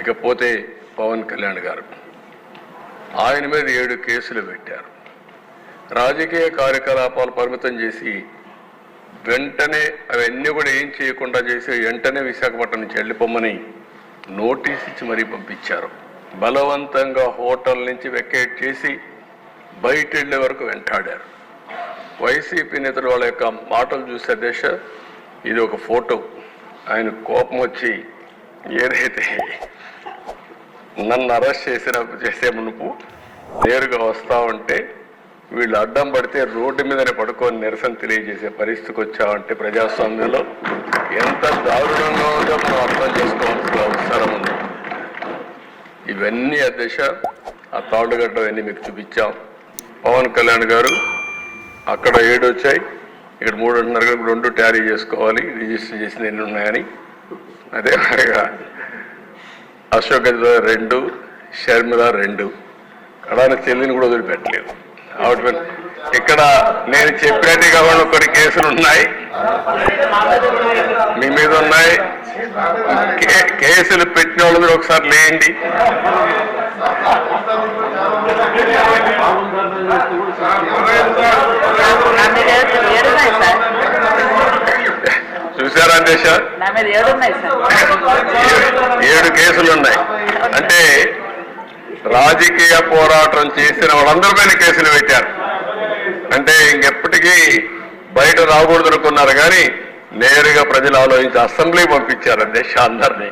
ఇకపోతే పవన్ కళ్యాణ్ గారు ఆయన మీద ఏడు కేసులు పెట్టారు. రాజకీయ కార్యకలాపాలు పరిమితం చేసి వెంటనే అవన్నీ కూడా ఏం చేయకుండా చేసి వెంటనే విశాఖపట్నం నుంచి వెళ్ళిపోమ్మని నోటీస్ ఇచ్చి మరీ పంపించారు. బలవంతంగా హోటల్ నుంచి వెకేట్ చేసి బయట వెళ్ళే వరకు వెంటాడారు. వైసీపీ నేతలు వాళ్ళ యొక్క మాటలు చూసే దేశ ఇది ఒక ఫోటో. ఆయన కోపం వచ్చి ఏదైతే నన్ను అరెస్ట్ చేసిన చేసే మునుపు నేరుగా వస్తా ఉంటే వీళ్ళు అడ్డం పడితే రోడ్డు మీదనే పడుకొని నిరసన తెలియజేసే పరిస్థితికి వచ్చామంటే ప్రజాస్వామ్యంలో ఎంత దారుణంగా ఉందో మనం అర్థం చేసుకోవాల్సిన అవసరం ఉంది. ఇవన్నీ అధ్యక్ష ఆ తాడుగడ్డ అన్నీ మీకు చూపించాం. పవన్ కళ్యాణ్ గారు అక్కడ ఏడు వచ్చాయి ఇక్కడ మూడున్నర రెండు ట్యారీ చేసుకోవాలి. రిజిస్టర్ చేసిన ఎన్ని ఉన్నాయని. అదే మరిగా అశోక్ రెండు షర్మిల రెండు. కడాన చెల్లిని కూడా వదిలిపెట్టలేదు. ఆవిడ ఇక్కడ నేను చెప్పినట్టుగా ఉన్న కొన్ని కేసులు ఉన్నాయి. మీ మీద ఉన్నాయి. కేసులు పెట్టిన వాళ్ళు మీరు ఒకసారి లేండి సార్ సార్. ఏడు కేసులు ఉన్నాయి అంటే రాజకీయ పోరాటం చేసిన వాళ్ళందరిపైన కేసులు పెట్టారు. అంటే ఇంకెప్పటికీ బయట రాకూడదు అనుకున్నారు కానీ నేరుగా ప్రజలు ఆలోచించి అసెంబ్లీ పంపించారు అందరినీ.